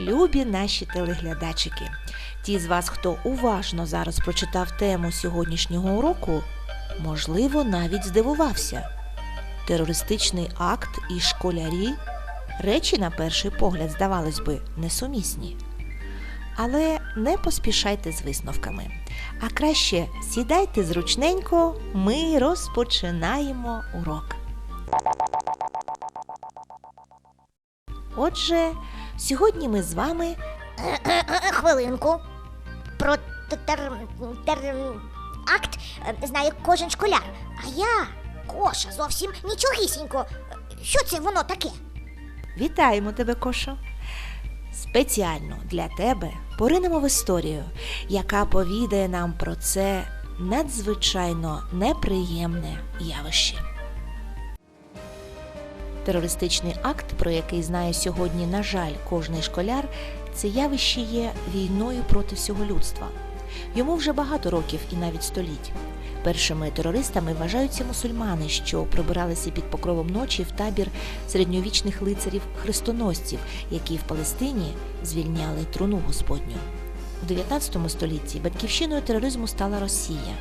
Любі наші телеглядачики, ті з вас, хто уважно зараз прочитав тему сьогоднішнього уроку, можливо, навіть здивувався. Терористичний акт і школярі речі, на перший погляд, здавалось би, несумісні. Але не поспішайте з висновками. А краще сідайте зручненько, ми розпочинаємо урок. Отже, сьогодні ми з вами Хвилинку. Про тер, тер, акт е, знає кожен школяр. А я, Коша, зовсім нічогісінько. Що це воно таке? вітаємо тебе, Кошо. Спеціально для тебе поринемо в історію, яка повідає нам про це надзвичайно неприємне явище. Терористичний акт, про який знає сьогодні, на жаль, кожний школяр, це явище є війною проти всього людства. Йому вже багато років і навіть століть. Першими терористами вважаються мусульмани, що пробиралися під покровом ночі в табір середньовічних лицарів хрестоносців, які в Палестині звільняли труну Господню. У 19 столітті батьківщиною тероризму стала Росія.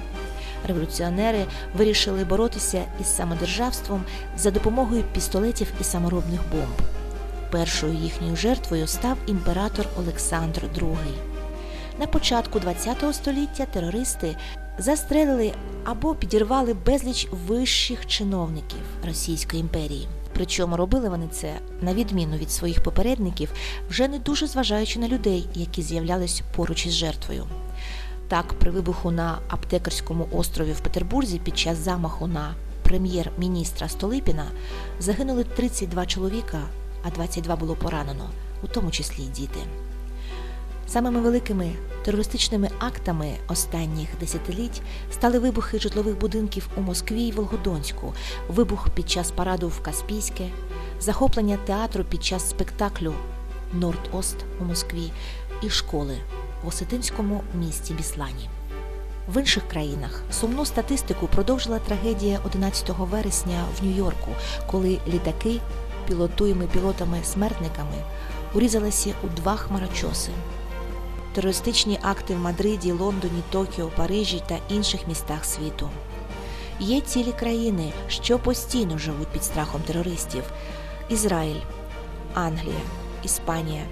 Революціонери вирішили боротися із самодержавством за допомогою пістолетів і саморобних бомб. Першою їхньою жертвою став імператор Олександр II. На початку ХХ століття терористи застрелили або підірвали безліч вищих чиновників Російської імперії. Причому робили вони це на відміну від своїх попередників, вже не дуже зважаючи на людей, які з'являлись поруч із жертвою. Так, при вибуху на аптекарському острові в Петербурзі під час замаху на прем'єр-міністра Столипіна загинули 32 чоловіка, а 22 було поранено, у тому числі й діти. Самими великими терористичними актами останніх десятиліть стали вибухи житлових будинків у Москві і Волгодонську, вибух під час параду в Каспійське, захоплення театру під час спектаклю Норд-Ост у Москві і школи в Осетинському місті Біслані. В інших країнах сумну статистику продовжила трагедія 11 вересня в Нью-Йорку, коли літаки, пілотуємі пілотами-смертниками, урізалися у два хмарочоси. Терористичні акти в Мадриді, Лондоні, Токіо, Парижі та інших містах світу. Є цілі країни, що постійно живуть під страхом терористів: Ізраїль, Англія, Іспанія.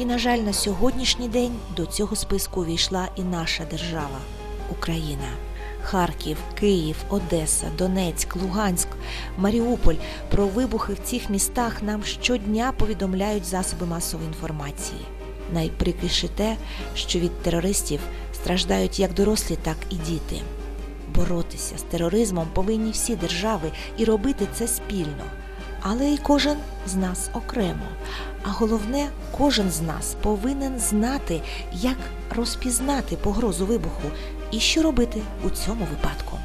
І, на жаль, на сьогоднішній день до цього списку увійшла і наша держава Україна. Харків, Київ, Одеса, Донецьк, Луганськ, Маріуполь. Про вибухи в цих містах нам щодня повідомляють засоби масової інформації. Найприкріше те, що від терористів страждають як дорослі, так і діти. Боротися з тероризмом повинні всі держави і робити це спільно, але й кожен з нас окремо. А головне, кожен з нас повинен знати, як розпізнати погрозу вибуху і що робити у цьому випадку.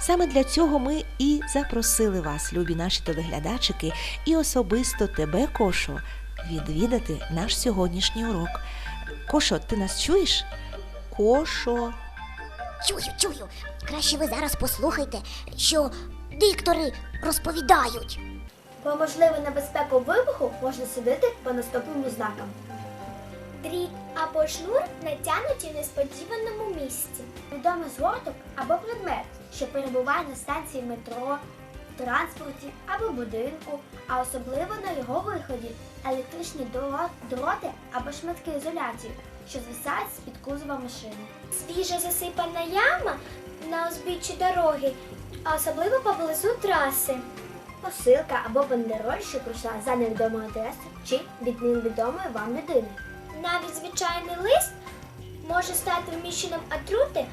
Саме для цього ми і запросили вас, любі наші телеглядачики, і особисто тебе, Кошо, відвідати наш сьогоднішній урок. Кошо, ти нас чуєш? Кошо. Чую, чую. Краще ви зараз послухайте, що диктори розповідають. Про можливу небезпеку вибуху можна судити по наступним знакам. Дріт або шнур натягнуті в несподіваному місці. Відомий згорток або предмет, що перебуває на станції метро, транспорті або будинку, а особливо на його виході електричні дро- дроти або шматки ізоляції, що звисають з-під кузова машини. Свіжо засипана яма на узбіччі дороги, а особливо поблизу траси. Посилка або бандероль, що прийшла за невідомою адресою чи від невідомої вам людини. Навіть звичайний лист може стати вміщеним отрути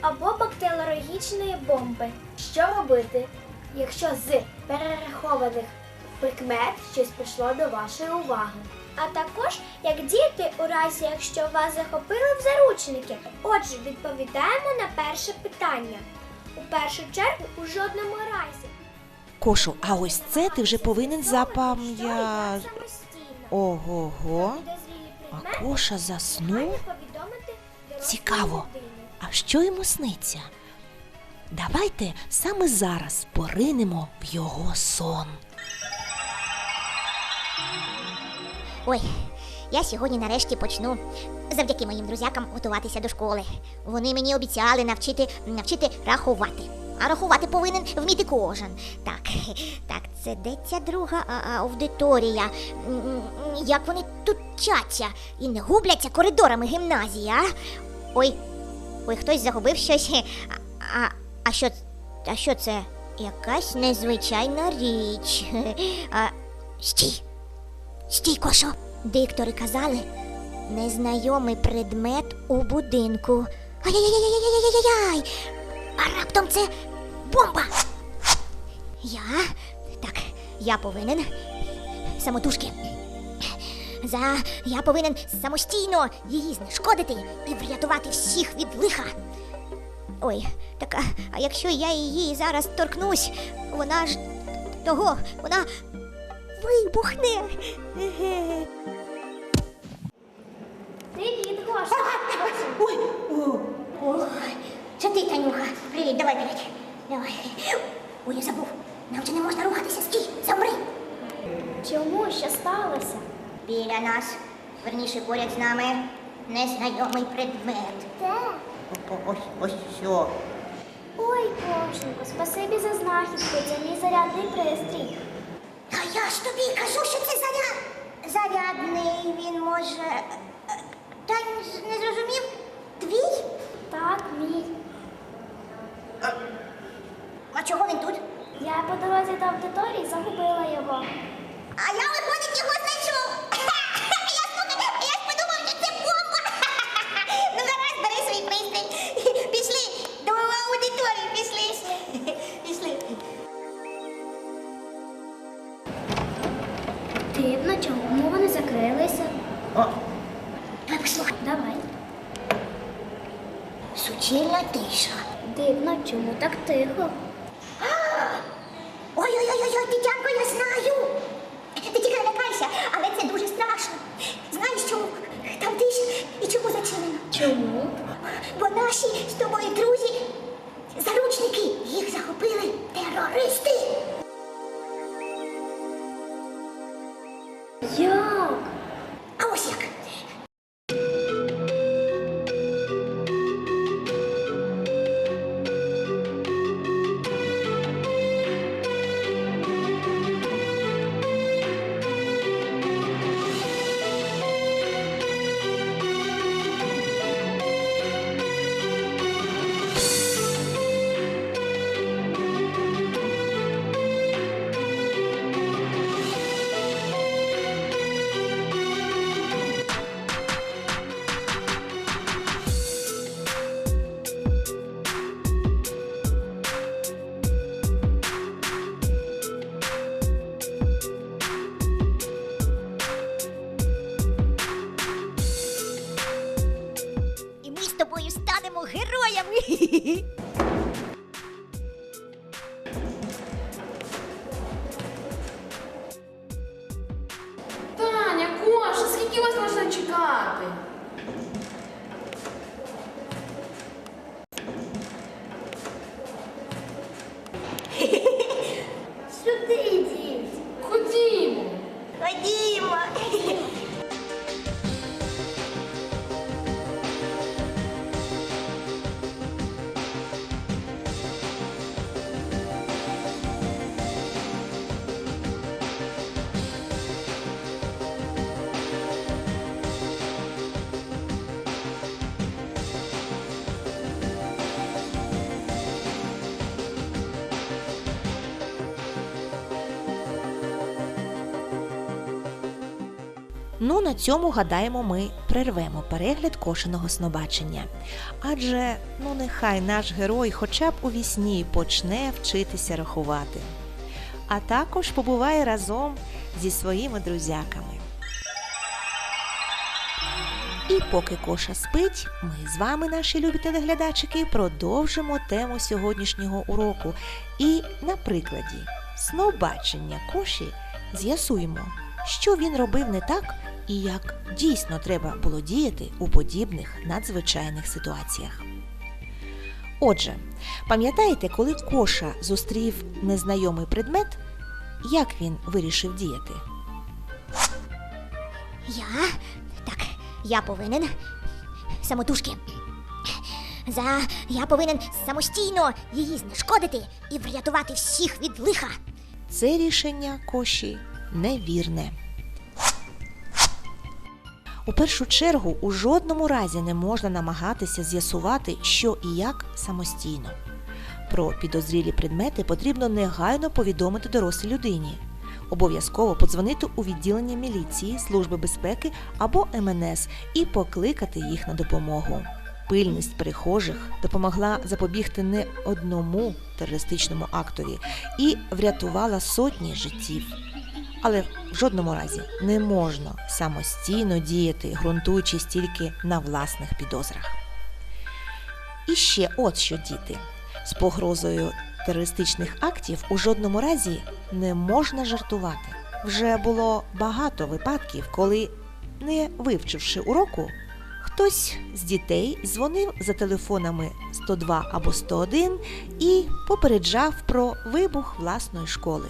або бактеріологічної бомби. Що робити, якщо з перерахованих прикмет щось прийшло до вашої уваги? А також як діяти у разі, якщо вас захопили в заручники. Отже, відповідаємо на перше питання. У першу чергу у жодному разі. Кошу, а ось це ти вже повинен запам'ятати. Ого-го. А Коша заснув? Цікаво. А що йому сниться? Давайте саме зараз поринемо в його сон. Ой, Я сьогодні нарешті почну завдяки моїм друзякам готуватися до школи. Вони мені обіцяли навчити, навчити рахувати. А рахувати повинен вміти кожен. Так, так, це де ця друга аудиторія? Як вони тут вчаться і не губляться коридорами гімназії, а? Ой, ой, хтось загубив щось. А, а що, а що це? Якась незвичайна річ. А, стій! Стій, Кошо! Диктори казали, незнайомий предмет у будинку. Ай-яй-яй-яй-яй-яй-яй! А раптом це бомба! Я. Так, я повинен самотужки. За я повинен самостійно її знешкодити і врятувати всіх від лиха. Ой, так а, а якщо я її зараз торкнусь, вона ж того, вона вибухне. Привіт, Гоша. Ой, о, о, це ти, Танюха. Привіт, давай, привіт. Давай. Ой, я забув. Нам же не можна рухатися. Стій, замри. Чому? Що сталося? Біля нас, верніше поряд з нами, незнайомий предмет. Де? Ось, ось що. Ой, Гошенько, спасибі за знахідку. Це мій зарядний пристрій. А я ж тобі кажу, що це заряд. Зарядний він може. е, е, Та не зрозумів? Твій? Так, мій. А чого він тут? Я по дорозі до аудиторії загубила його. А я виходить його знайшов. Дивно, чому так тихо? Ой-ой-ой, дитятко, я знаю. Ти тільки лякайся, але це дуже страшно. Знаєш чому? Там тиша і чому зачинено? Чому? Бо наші з тобою друзі, заручники, їх захопили терористи. Як? Eddie. Ну, на цьому, гадаємо, ми прервемо перегляд кошеного снобачення. Адже, ну нехай наш герой хоча б у вісні почне вчитися рахувати, а також побуває разом зі своїми друзяками. І поки коша спить, ми з вами, наші любі телеглядачики, продовжимо тему сьогоднішнього уроку. І на прикладі снобачення коші з'ясуємо, що він робив не так і як дійсно треба було діяти у подібних надзвичайних ситуаціях. Отже, пам'ятаєте, коли коша зустрів незнайомий предмет, як він вирішив діяти? Я? Так, я повинен. Самотужки. За я повинен самостійно її знешкодити і врятувати всіх від лиха. Це рішення Коші невірне. У першу чергу у жодному разі не можна намагатися з'ясувати, що і як самостійно. Про підозрілі предмети потрібно негайно повідомити дорослій людині. Обов'язково подзвонити у відділення міліції, Служби безпеки або МНС і покликати їх на допомогу. Пильність перехожих допомогла запобігти не одному терористичному актові і врятувала сотні життів. Але в жодному разі не можна самостійно діяти, ґрунтуючись тільки на власних підозрах. І ще от що діти. З погрозою терористичних актів у жодному разі не можна жартувати. Вже було багато випадків, коли, не вивчивши уроку, хтось з дітей дзвонив за телефонами 102 або 101 і попереджав про вибух власної школи.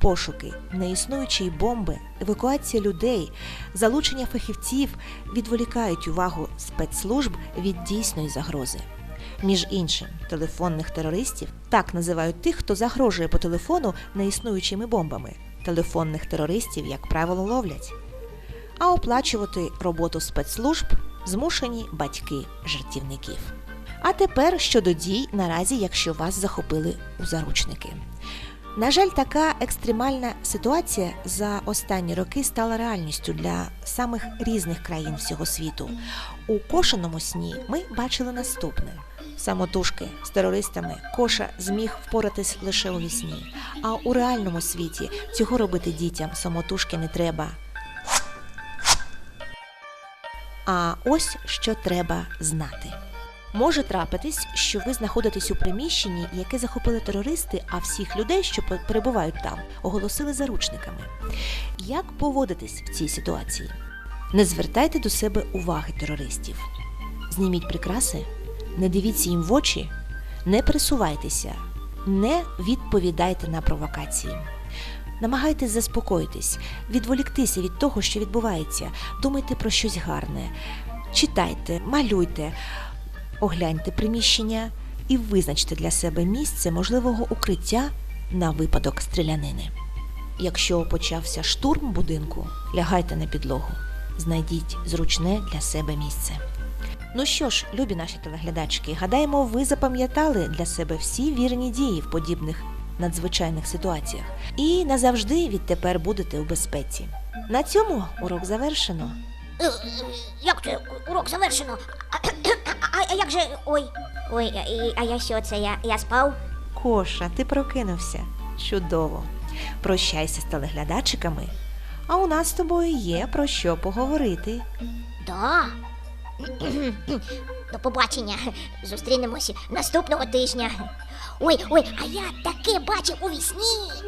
Пошуки неіснуючої бомби, евакуація людей, залучення фахівців відволікають увагу спецслужб від дійсної загрози. Між іншим, телефонних терористів так називають тих, хто загрожує по телефону неіснуючими бомбами. Телефонних терористів, як правило, ловлять. А оплачувати роботу спецслужб змушені батьки жартівників. А тепер щодо дій наразі, якщо вас захопили у заручники. На жаль, така екстремальна ситуація за останні роки стала реальністю для самих різних країн всього світу. У кошеному сні ми бачили наступне: самотужки з терористами Коша зміг впоратись лише у вісні. А у реальному світі цього робити дітям самотужки не треба. А ось що треба знати. Може трапитись, що ви знаходитесь у приміщенні, яке захопили терористи, а всіх людей, що пе- перебувають там, оголосили заручниками. Як поводитись в цій ситуації? Не звертайте до себе уваги терористів. Зніміть прикраси, не дивіться їм в очі, не присувайтеся, не відповідайте на провокації. Намагайтесь заспокоїтись, відволіктися від того, що відбувається, думайте про щось гарне, читайте, малюйте, огляньте приміщення і визначте для себе місце можливого укриття на випадок стрілянини. Якщо почався штурм будинку, лягайте на підлогу, знайдіть зручне для себе місце. Ну що ж, любі наші телеглядачки, гадаємо, ви запам'ятали для себе всі вірні дії в подібних надзвичайних ситуаціях і назавжди відтепер будете у безпеці. На цьому урок завершено. Е, Як це урок завершено? А, а, як же. Ой. Ой, а, а я що це? Я, я спав? Коша, ти прокинувся. Чудово. Прощайся з телеглядачиками. А у нас з тобою є про що поговорити. Да. До побачення. Зустрінемося наступного тижня. Ой, ой, а я таке бачив у вісні.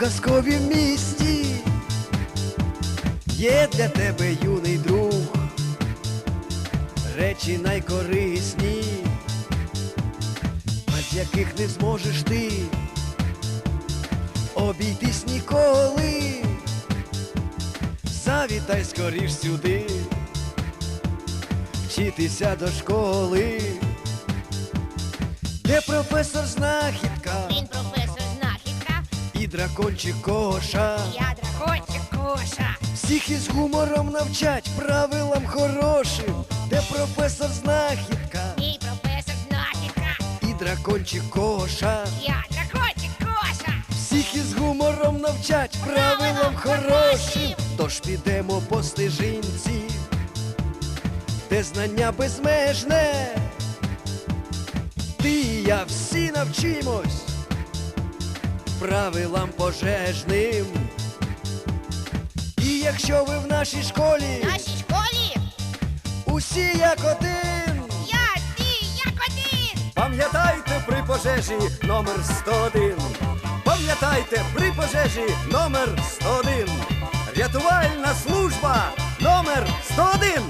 Казковім місті є для тебе юний друг, речі найкорисні, без яких не зможеш ти обійтись ніколи. Завітай скоріш сюди, вчитися до школи. Де професор знахідка дракончик коша. я дракончик коша. Всіх із гумором навчать правилам хорошим. Де професор знахідка Мій професор знахідка, і дракончик коша. я дракончик коша. Всіх із гумором навчать правилам хорошим. Тож підемо по стежинці, де знання безмежне. Ти і я всі навчимось правилам пожежним. І якщо ви в нашій школі В нашій школі усі як один, я ти як один. пам'ятайте при пожежі номер 101. Пам'ятайте при пожежі номер 101. Рятувальна служба номер 101.